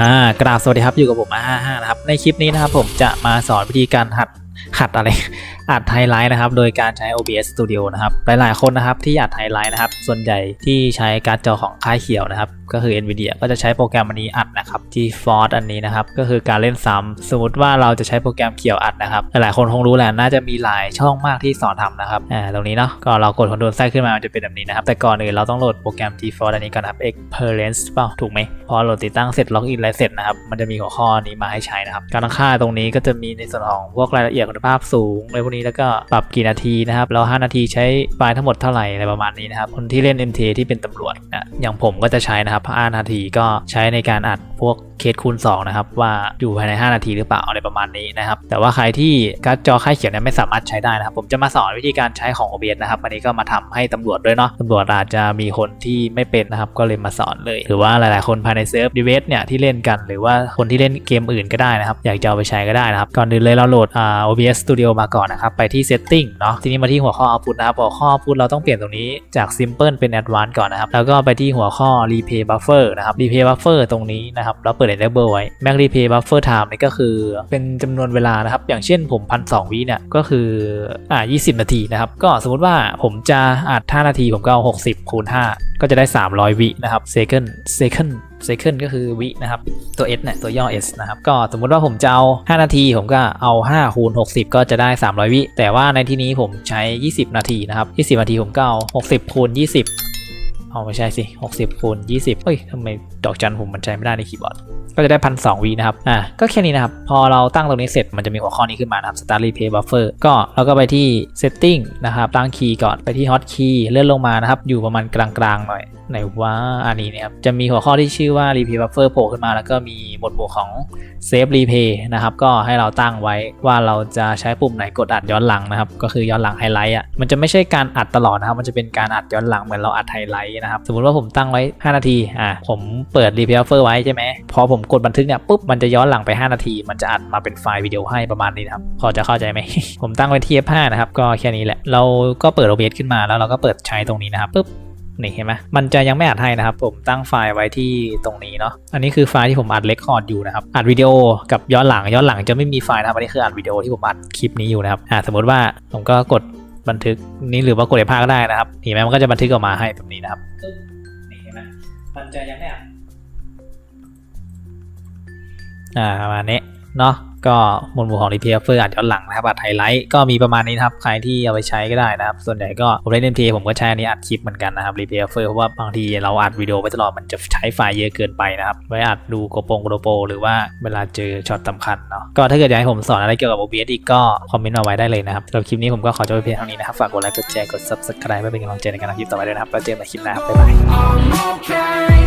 อ่ากราบสวัสดีครับอยู่กับผมอาห้าห้านะครับในคลิปนี้นะครับผมจะมาสอนวิธีการหัดหัดอะไร อัดไฮไลท์นะครับ โดยการใช้ OBS Studio นะครับ หลายๆคนนะครับที่อัดไฮไลท์นะครับ ส่วนใหญ่ที่ใช้การ์ดจอของค่ายเขียวนะครับ ก็คือ NVIDIA ก็จะใช้โปรแกรมอันนี้อัดนะครับ GeForce อันนี้นะครับ ก็คือการเล่นซ้ำสมมติว่าเราจะใช้โปรแกรมเขียวอัดนะครับ หลายๆคนคงรู้แหละน่าจะมีหลายช่องมากที่สอนทำนะครับ อ่า ตรงนี้เนาะ ก็เรากดคอนโทรลไส้ขึ้นมา มันจะเป็นแบบนี้นะครับ แต่ก่อนอื่นเราต้องโหลดโปรแกรม GeForce อันนี้ก่อนครับ Experience เปล่า ถูกไหม พอโหลดติดตั้งเสร็จ ล็อกอินอะไรเสร็จนะครับ มันจะมีหัวข้อนี้มาให้ใช้นะครับ การตั้งค่าตรงนี้ก็จะมีในส่วนของพวกรายละเอียดคุณภาพสูงอะไรพวกนี้แล้วก็ปรับกี่นาทีนะครับแล้ว5นาทีใช้ไฟล์ทั้งหมดเท่าไหร่อะไรประมาณนี้นะครับคนที่เล่น MTA ที่เป็นตำรวจนะอย่างผมก็จะใช้นะครับ5นาทีก็ใช้ในการอัดพวก เคสคูณ 2 นะครับ ว่าอยู่ภายใน 5 นาทีหรือเปล่าอะไรประมาณนี้นะครับ แต่ว่าใครที่การ์ดจอค่ายเขียวเนี่ยไม่สามารถใช้ได้นะครับ ผมจะมาสอนวิธีการใช้ของ OBS นะครับอันนี้ก็มาทำให้ตำรวจด้วยเนาะตำรวจอาจจะมีคนที่ไม่เป็นนะครับก็เลยมาสอนเลย หรือว่าหลายๆ คนภายในเซิร์ฟดีเวสเนี่ยที่เล่นกันหรือว่าคนที่เล่นเกมอื่นก็ได้นะครับ อยากจะเอาไปใช้ก็ได้นะครับก่อนอื่นเลยเราโหลดอ่า OBS Studio มาก่อนนะครับไปที่ Setting เนาะทีนี้มาที่หัวข้อ Output นะครับหัวข้อ Output เราต้องเปลี่ยนตรงนี้จาก Simple เป็น Advanced ก่อนนะครับแล้วก็ไปที่หัวข้อ Replay Buffer นะครับ Replay Buffer ตรงนี้นะครับเราเปิด Enable ไว้ Max Replay Buffer Time นี่ก็คือเป็นจำนวนเวลานะครับ อย่างเช่นผมพันสองวิเนี่ยก็คืออ่า20 นาทีนะครับ ก็สมมติว่าผมจะอัด5นาทีผมก็เอา 60 คูณ 5 ก็จะได้ 300 วินะครับ second second second ก็คือวินะครับ ตัว s เนี่ยตัวย่อ s นะครับ ก็สมมุติว่าผมจะเอา 5 นาทีผมก็เอา 5 คูณ 60 ก็จะได้ 300 วิ แต่ว่าในที่นี้ผมใช้ 20 นาทีนะครับ 20 นาทีผมก็เอา 60 คูณ 20 เอาไม่ใช่สิ 60คูณ20 เอ้ยทำไมดอกจันผมมันใช้ไม่ได้ในคีย์บอร์ด ก็จะได้พันสองวีนะครับ อ่า ก็แค่นี้นะครับ พอเราตั้งตรงนี้เสร็จมันจะมีหัวข้อนี้ขึ้นมานะครับ Start Replay Buffer ก็เราก็ไปที่ Setting นะครับ ตั้งคีย์ก่อน ไปที่ Hot Key เลื่อนลงมานะครับ อยู่ประมาณกลางๆหน่อย ไหนว่าอันนี้นะครับจะมีหัวข้อที่ชื่อว่า Replay Buffer โผล่ขึ้นมา แล้วก็มีหมวดหมู่ของ Save Replay นะครับ ก็ให้เราตั้งไว้ว่าเราจะใช้ปุ่มไหนกดอัดย้อนหลังนะครับ ก็คือย้อนหลังไฮไลท์อะมันจะไม่ใช่การอัดตลอดนะครับ มันจะเป็นการอัดย้อนหลังเหมือนเราอัดไฮไลท์นะครับ สมมติว่าผมตั้งไว้ 5 นาทีอ่าผมเปิด Replay Buffer ไว้ใช่ไหมพอผมกดบันทึกเนี่ยปุ๊บมันจะย้อนหลังไป 5 นาที มันจะอัดมาเป็นไฟล์วิดีโอให้ประมาณนี้นะครับพอจะเข้าใจไหมผมตั้งไว้ที่ F5 นะครับก็แค่นี้แหละเราก็เปิด OBS ขึ้นมาแล้วเราก็เปิดใช้ตรงนี้นะครับปุ๊บ นี่เห็นไหมมันจะยังไม่อัดให้นะครับ ผมตั้งไฟล์ไว้ที่ตรงนี้เนาะอันนี้คือไฟล์ที่ผมอัดเรคคอร์ดอยู่นะครับอัดวิดีโอกับย้อนหลังย้อนหลังจะไม่มีไฟล์นะครับอันนี้คืออัดวิดีโอที่ผมอัดคลิปนี้อยู่นะครับอ่าสมมติว่าผมก็กดบันทึกนี้หรือว่ากด F5 ก็ได้นะครับเห็นไหมมันก็จะบันทึกออกมาให้แบบนี้นะครับนี่เห็นไหมมันจะยังไม่อัดอ่าประมาณนี้เนาะ ก็หมวดหมู่ของ Replay Buffer อัดย้อนหลังนะครับอัดไฮไลท์ก็มีประมาณนี้นะครับใครที่เอาไปใช้ก็ได้นะครับ ส่วนใหญ่ก็ผมเล่น MTA ผมก็ใช้อันนี้อัดคลิปเหมือนกันนะครับ Replay Buffer เพราะว่าบางทีเราอัดวิดีโอไปตลอดมันจะใช้ไฟล์เยอะเกินไปนะครับไว้อัดดูโกโปงโกโปหรือว่าเวลาเจอช็อตสำคัญเนาะก็ถ้าเกิดอยากให้ผมสอนอะไรเกี่ยวกับ OBS อีกก็คอมเมนต์มาไว้ได้เลยนะครับสำหรับคลิปนี้ผมก็ขอจบไปเพียงเท่านี้นะครับฝากกดไลค์กดแชร์กด Subscribe เพื่อเป็นกำลังใจในการทำคลิปต่อไปด้วยนะครับแล้วเจอกันใหม่คลิปหน้าครับบ๊ายบาย